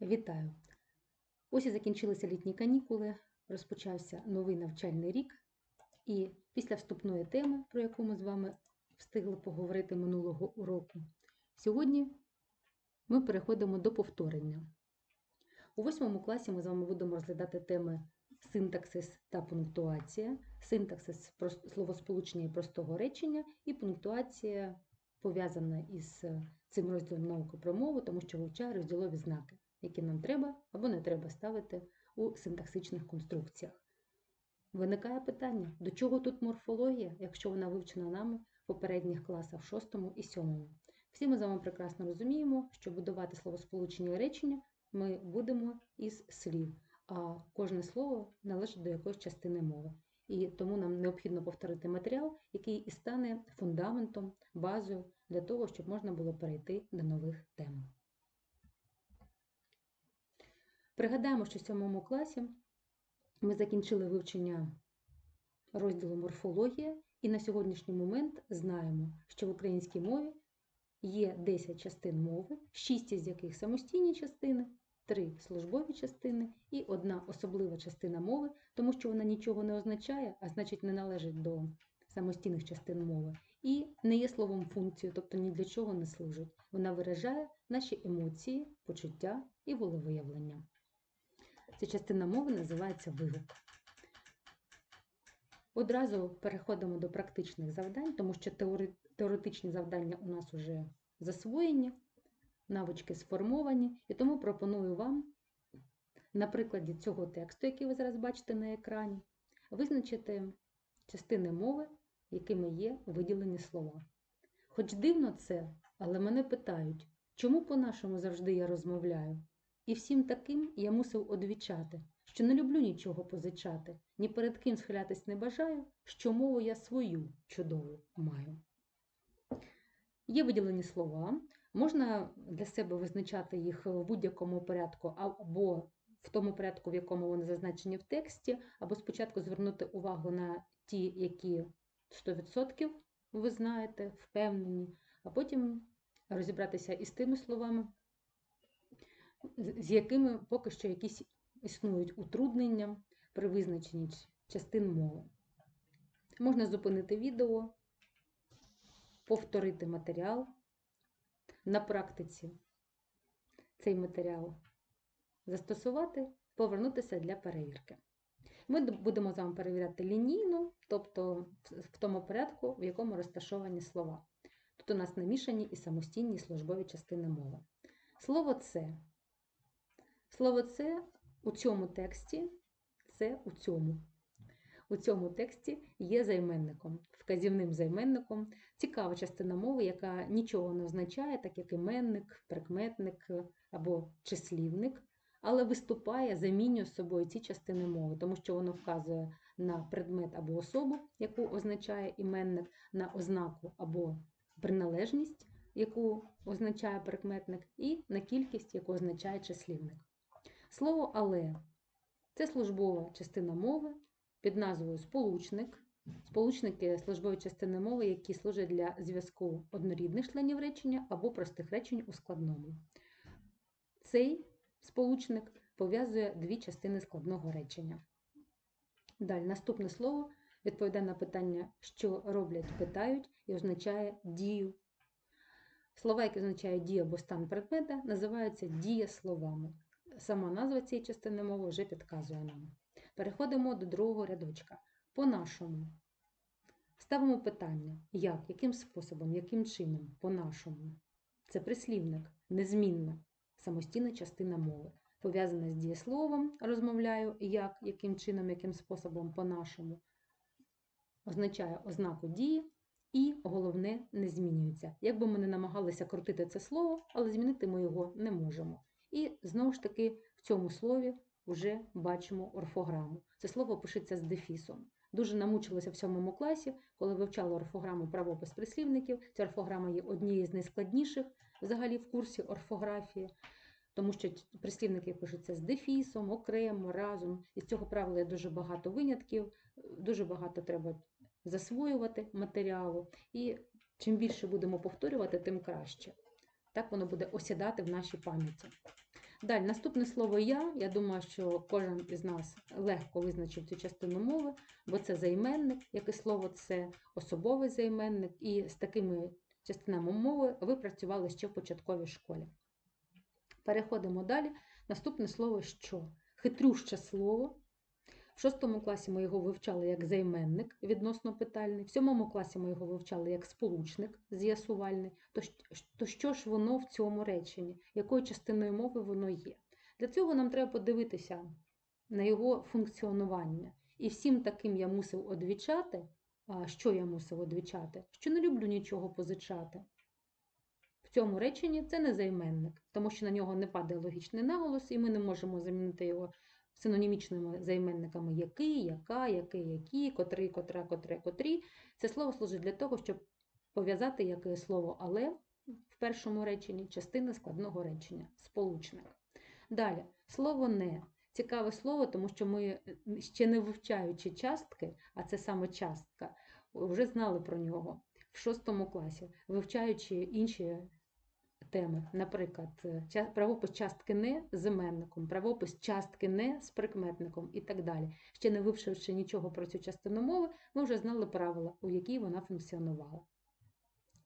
Вітаю! Ось і закінчилися літні канікули, розпочався новий навчальний рік, і після вступної теми, про яку ми з вами встигли поговорити минулого уроку, сьогодні ми переходимо до повторення. У восьмому класі ми з вами будемо розглядати теми синтаксис та пунктуація, синтаксис словосполучення і простого речення, і пунктуація пов'язана із цим розділом науки про мову, тому що вивчає розділові знаки, які нам треба або не треба ставити у синтаксичних конструкціях. Виникає питання, до чого тут морфологія, якщо вона вивчена нами в попередніх класах 6 і 7. Всі ми з вами прекрасно розуміємо, що будувати словосполучення і речення ми будемо із слів, а кожне слово належить до якоїсь частини мови. І тому нам необхідно повторити матеріал, який і стане фундаментом, базою для того, щоб можна було перейти до нових тем. Пригадаємо, що в 7 класі ми закінчили вивчення розділу морфологія, і на сьогоднішній момент знаємо, що в українській мові є 10 частин мови, 6 із яких самостійні частини, 3 службові частини і одна особлива частина мови, тому що вона нічого не означає, а значить не належить до самостійних частин мови, і не є словом функцією, тобто ні для чого не служить. Вона виражає наші емоції, почуття і волевиявлення. Ця частина мови називається вигук. Одразу переходимо до практичних завдань, тому що теоретичні завдання у нас вже засвоєні, навички сформовані, і тому пропоную вам на прикладі цього тексту, який ви зараз бачите на екрані, визначити частини мови, якими є виділені слова. Хоч дивно це, але мене питають, чому по-нашому завжди я розмовляю? І всім таким я мусив одвічати, що не люблю нічого позичати, ні перед ким схилятись не бажаю, що мову я свою чудову маю. Є виділені слова, можна для себе визначати їх в будь-якому порядку, або в тому порядку, в якому вони зазначені в тексті, або спочатку звернути увагу на ті, які 100% ви знаєте, впевнені, а потім розібратися із тими словами, з якими поки що якісь існують утруднення при визначенні частин мови. Можна зупинити відео, повторити матеріал на практиці цей матеріал застосувати, повернутися для перевірки. Ми будемо з вами перевіряти лінійно, тобто в тому порядку, в якому розташовані слова. Тут у нас намішані і самостійні службові частини мови. Слово це. Слово це у цьому тексті, це у цьому. У цьому тексті є займенником, вказівним займенником. Цікава частина мови, яка нічого не означає, так як іменник, прикметник або числівник, але виступає, замінює собою ці частини мови, тому що воно вказує на предмет або особу, яку означає іменник, на ознаку або приналежність, яку означає прикметник, і на кількість, яку означає числівник. Слово але це службова частина мови під назвою сполучник. Сполучники службові частини мови, які служать для зв'язку однорідних членів речення або простих речень у складному. Цей сполучник пов'язує дві частини складного речення. Далі наступне слово відповідає на питання, що роблять, питають і означає дію. Слова, які означають дію або стан предмета, називаються дієсловами. Сама назва цієї частини мови вже підказує нам. Переходимо до другого рядочка. По-нашому. Ставимо питання, як, яким способом, яким чином, по-нашому. Це прислівник, незмінна, самостійна частина мови, пов'язана з дієсловом, розмовляю, як, яким чином, яким способом, по-нашому. Означає ознаку дії і головне не змінюється. Як би ми не намагалися крутити це слово, але змінити ми його не можемо. І знову ж таки в цьому слові вже бачимо орфограму. Це слово пишеться з дефісом. Дуже намучилася в сьомому класі, коли вивчала орфограму правопис прислівників. Ця орфограма є однією з найскладніших взагалі в курсі орфографії, тому що прислівники пишуться з дефісом, окремо, разом. І з цього правила є дуже багато винятків, дуже багато треба засвоювати матеріалу. І чим більше будемо повторювати, тим краще. Так воно буде осідати в нашій пам'яті. Далі, наступне слово я. Я думаю, що кожен із нас легко визначив цю частину мови, бо це займенник, як і слово це особовий займенник, і з такими частинами мови ви працювали ще в початковій школі. Переходимо далі. Наступне слово що? Хитрюще слово. В шостому класі ми його вивчали як займенник відносно питальний, в сьомому класі ми його вивчали як сполучник з'ясувальний. То, що ж воно в цьому реченні? Якою частиною мови воно є? Для цього нам треба подивитися на його функціонування. І всім таким я мусив одвічати. А що я мусив одвічати? Що не люблю нічого позичати. В цьому реченні це не займенник, тому що на нього не падає логічний наголос, і ми не можемо замінити його синонімічними займенниками який, яка, який, які, котрий, котра, котре, котрі. Це слово служить для того, щоб пов'язати яке слово але в першому реченні, частина складного речення, сполучник. Далі, слово не. Цікаве слово, тому що ми, ще не вивчаючи частки, а це саме частка, вже знали про нього в шостому класі, вивчаючи інші теми, наприклад, правопис частки не з іменником, правопис частки не з прикметником і так далі. Ще не вивчивши нічого про цю частину мови, ми вже знали правила, у якій вона функціонувала.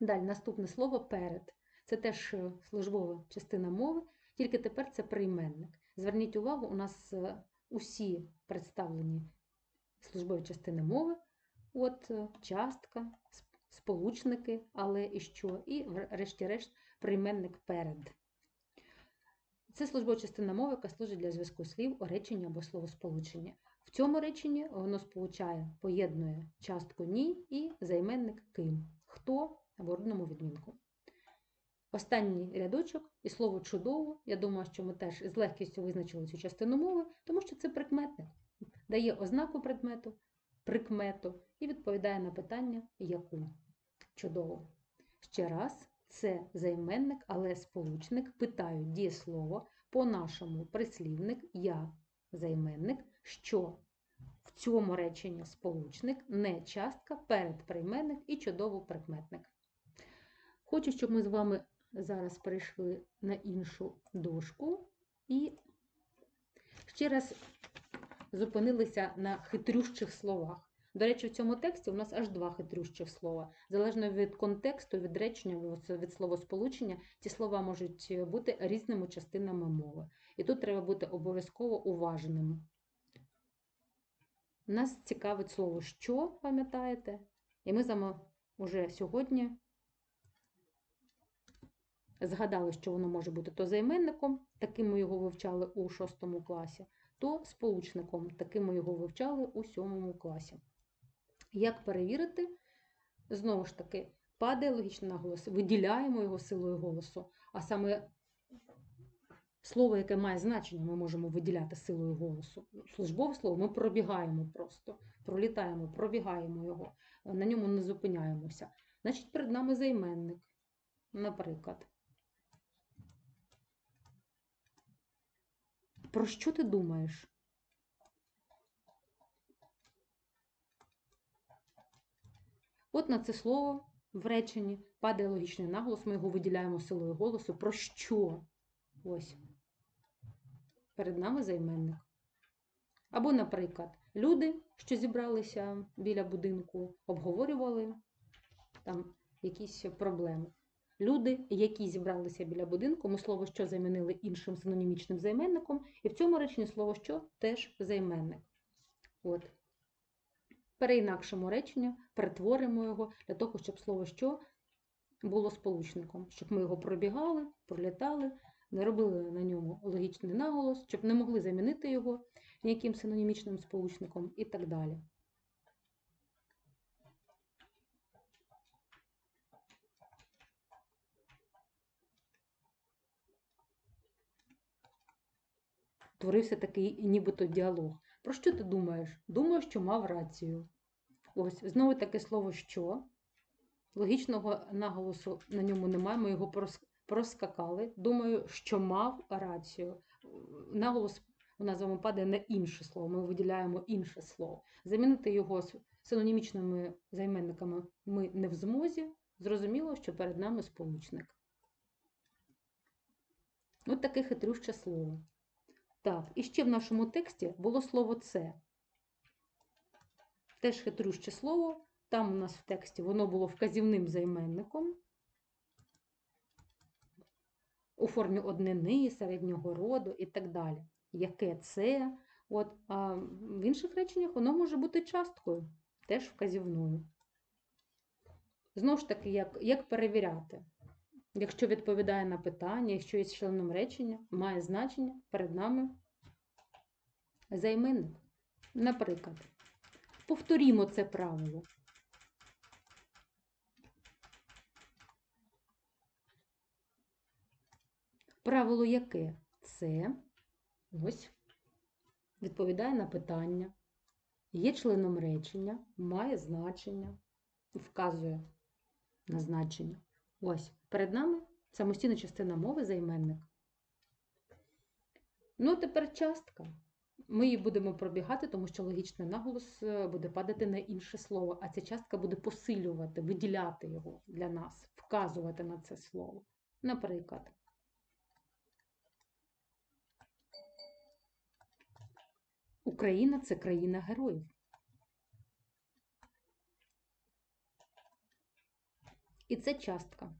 Далі, наступне слово перед. Це теж е, службова частина мови, тільки тепер це прийменник. Зверніть увагу, у нас е, усі представлені службові частини мови, от е, частка, сполучники, але і що, і врешті-решт прийменник перед. Це службова частина мови, яка служить для зв'язку слів у або словосполученні. В цьому реченні воно сполучає, поєднує частку ні і займенник ким, хто в родному відмінку. Останній рядочок і слово чудово. Я думаю, що ми теж з легкістю визначили цю частину мови, тому що це прикметник. Дає ознаку предмету, прикмету і відповідає на питання яку. Чудово. Ще раз, це займенник, але сполучник. Питаю дієслово по-нашому прислівник я займенник, що в цьому реченні сполучник, не частка, перед прийменник і чудово прикметник. Хочу, щоб ми з вами зараз перейшли на іншу дошку і ще раз зупинилися на хитрющих словах. До речі, в цьому тексті у нас аж два хитрющих слова. Залежно від контексту, від речення, від- словосполучення, ці слова можуть бути різними частинами мови. І тут треба бути обов'язково уважним. Нас цікавить слово що, пам'ятаєте? І ми уже сьогодні згадали, що воно може бути то займенником, таким ми його вивчали у шостому класі, то сполучником, таким ми його вивчали у сьомому класі. Як перевірити? Знову ж таки, падає логічний наголос, виділяємо його силою голосу, а саме слово, яке має значення, ми можемо виділяти силою голосу. Службове слово ми пробігаємо просто, пролітаємо, пробігаємо його, на ньому не зупиняємося. Значить, перед нами займенник, наприклад. Про що ти думаєш? От на це слово в реченні падає логічний наголос, ми його виділяємо силою голосу. Про що? Ось. Перед нами займенник. Або, наприклад, люди, що зібралися біля будинку, обговорювали там якісь проблеми. Люди, які зібралися біля будинку, ми слово що замінили іншим синонімічним займенником, і в цьому реченні слово що теж займенник. От. Переінакшимо речення, перетворимо його для того, щоб слово що було сполучником, щоб ми його пробігали, пролітали, не робили на ньому логічний наголос, щоб не могли замінити його ніяким синонімічним сполучником і так далі. Творився такий нібито діалог. Про що ти думаєш? Думаю, що мав рацію. Ось, знову таке слово що. Логічного наголосу на ньому немає, ми його проскакали. Думаю, що мав рацію. Наголос у нас з вами падає на інше слово, ми виділяємо інше слово. Замінити його синонімічними займенниками ми не в змозі. Зрозуміло, що перед нами сполучник. Ось таке хитрюще слово. Так, і ще в нашому тексті було слово це. Теж хитрюще слово. Там у нас в тексті воно було вказівним займенником у формі однини, середнього роду і так далі. Яке це? От, а в інших реченнях воно може бути часткою, теж вказівною. Знову ж таки, як, як перевіряти? Якщо відповідає на питання, якщо є членом речення, має значення перед нами займенник. Наприклад, повторімо це правило. Правило яке? Це ось відповідає на питання, є членом речення, має значення, вказує на значення. Ось перед нами самостійна частина мови займенник. Ну, тепер частка. Ми її будемо пробігати, тому що логічний наголос е, буде падати на інше слово, а ця частка буде посилювати, виділяти його для нас, вказувати на це слово. Наприклад, Україна це країна героїв. І це частка.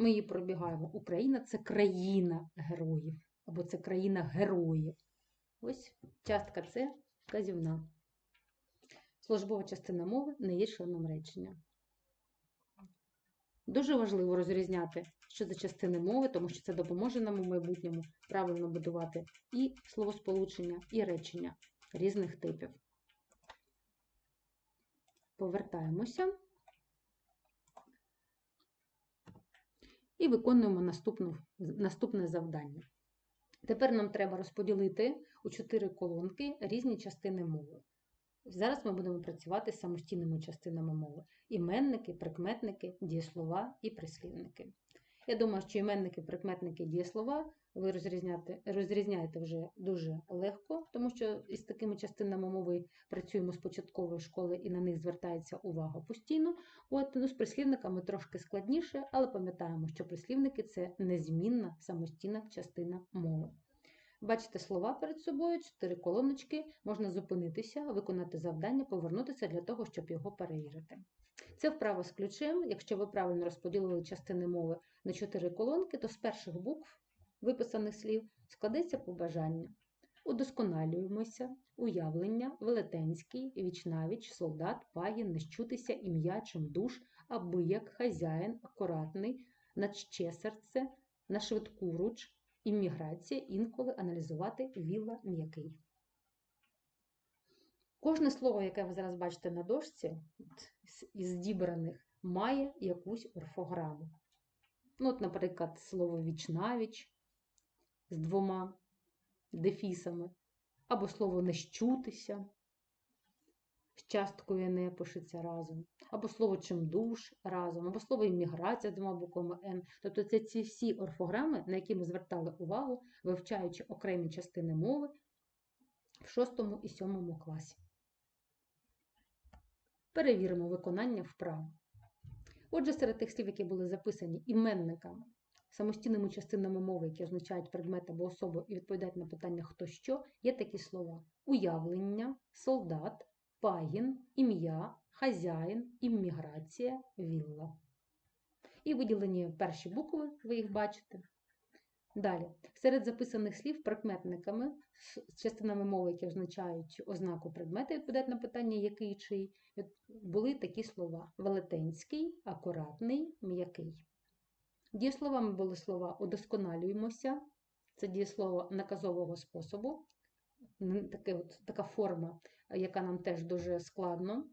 Ми її пробігаємо. Україна це країна героїв. Або це країна героїв. Ось частка це вказівна. Службова частина мови не є членом речення. Дуже важливо розрізняти, що за частини мови, тому що це допоможе нам у майбутньому правильно будувати і словосполучення, і речення різних типів. Повертаємося і виконуємо наступну, наступне завдання. Тепер нам треба розподілити у чотири колонки різні частини мови. Зараз ми будемо працювати з самостійними частинами мови: іменники, прикметники, дієслова і прислівники. Я думаю, що іменники, прикметники, дієслова ви розрізняєте, розрізняєте вже дуже легко, тому що із такими частинами мови працюємо з початкової школи і на них звертається увага постійно. От, ну, З прислівниками трошки складніше, але пам'ятаємо, що прислівники це незмінна самостійна частина мови. Бачите слова перед собою, чотири колоночки, можна зупинитися, виконати завдання, повернутися для того, щоб його перевірити. Це вправо з ключем. Якщо ви правильно розподілили частини мови на чотири колонки, то з перших букв виписаних слів складеться побажання. Удосконалюємося, уявлення, велетенський, вічнавіч, солдат, пагін, нещутися, ім'я, чимдуш, аби як хазяїн, акуратний, начче серце, на швидку руч, імміграція, інколи аналізувати вілла м'який. Кожне слово, яке ви зараз бачите на дошці, із дібраних, має якусь орфограму. Ну, от, Наприклад, слово вічнавіч з двома дефісами, або слово нещутися, з часткою не пишеться разом, або слово чимдуш разом, або слово імміграція з двома буквами Н. Тобто це ці всі орфограми, на які ми звертали увагу, вивчаючи окремі частини мови в 6 і 7 класі. Перевіримо виконання вправ. Отже, серед тих слів, які були записані іменниками, самостійними частинами мови, які означають предмет або особу і відповідають на питання хто що, є такі слова: уявлення, солдат, пагін, ім'я, хазяїн, імміграція, вілла. І виділені перші букви, ви їх бачите. Далі, серед записаних слів прикметниками частинами мови, які означають ознаку предмета, відповідають на питання, який чий, були такі слова: велетенський, акуратний, м'який. Дієсловами були слова удосконалюємося, це дієслово наказового способу, таке от, така форма, яка нам теж дуже складно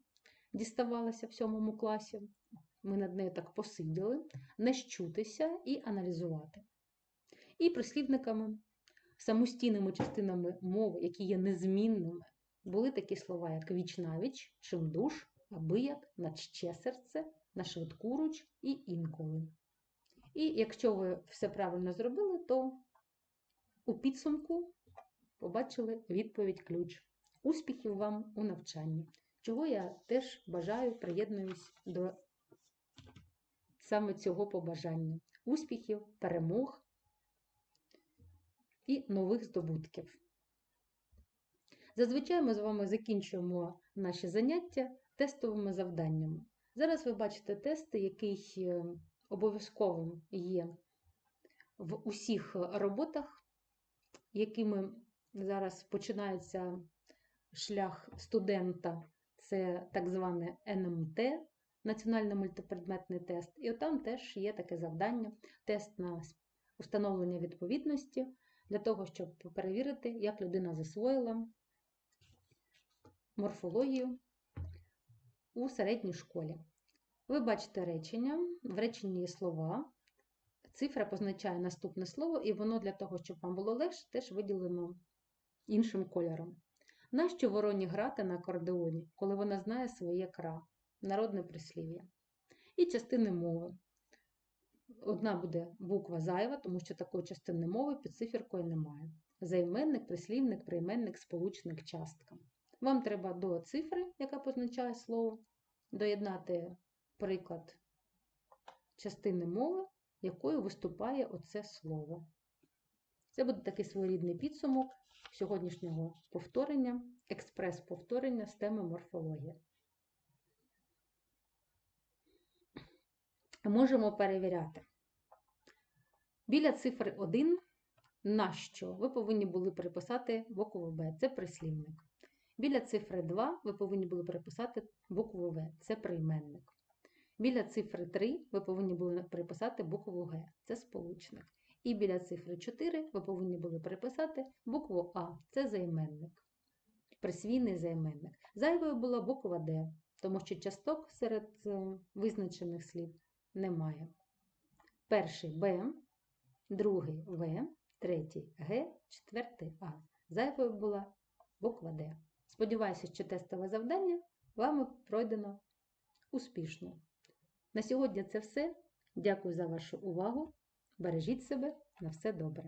діставалася в сьомому класі. Ми над нею так посиділи, нещутися і аналізувати і прислівниками, самостійними частинами мови, які є незмінними, були такі слова, як вічнавіч, чимдуш, абияк, начче серце, на швидку і інколи. І якщо ви все правильно зробили, то у підсумку побачили відповідь ключ. Успіхів вам у навчанні, чого я теж бажаю, приєднуюсь до саме цього побажання. Успіхів, перемог і нових здобутків. Зазвичай ми з вами закінчуємо наші заняття тестовими завданнями. Зараз ви бачите тести, який е, обов'язковим є в усіх роботах, якими зараз починається шлях студента, це так зване НМТ, національний мультипредметний тест. І там теж є таке завдання, тест на установлення відповідності для того, щоб перевірити, як людина засвоїла морфологію у середній школі. Ви бачите речення, в реченні є слова. Цифра позначає наступне слово, і воно для того, щоб вам було легше, теж виділено іншим кольором. Нащо вороні грати на акордеоні, коли вона знає своє кра, народне прислів'я. І частини мови. Одна буде буква зайва, тому що такої частини мови під циферкою немає. Займенник, прислівник, прийменник, сполучник, частка. Вам треба до цифри, яка позначає слово, доєднати приклад частини мови, якою виступає оце слово. Це буде такий своєрідний підсумок сьогоднішнього повторення, експрес-повторення з теми морфологія. Можемо перевіряти. Біля цифри 1 на що ви повинні були переписати букву Б, це прислівник. Біля цифри 2 ви повинні були переписати букву В, це прийменник. Біля цифри 3 ви повинні були переписати букву Г, це сполучник. І біля цифри 4 ви повинні були переписати букву А, це займенник. Присвійний займенник. Зайвою була буква Д, тому що часток серед е, визначених слів немає. Перший Б, другий В, третій Г, четвертий А. Зайвою була буква Д. Сподіваюся, що тестове завдання вами пройдено успішно. На сьогодні це все. Дякую за вашу увагу. Бережіть себе на все добре.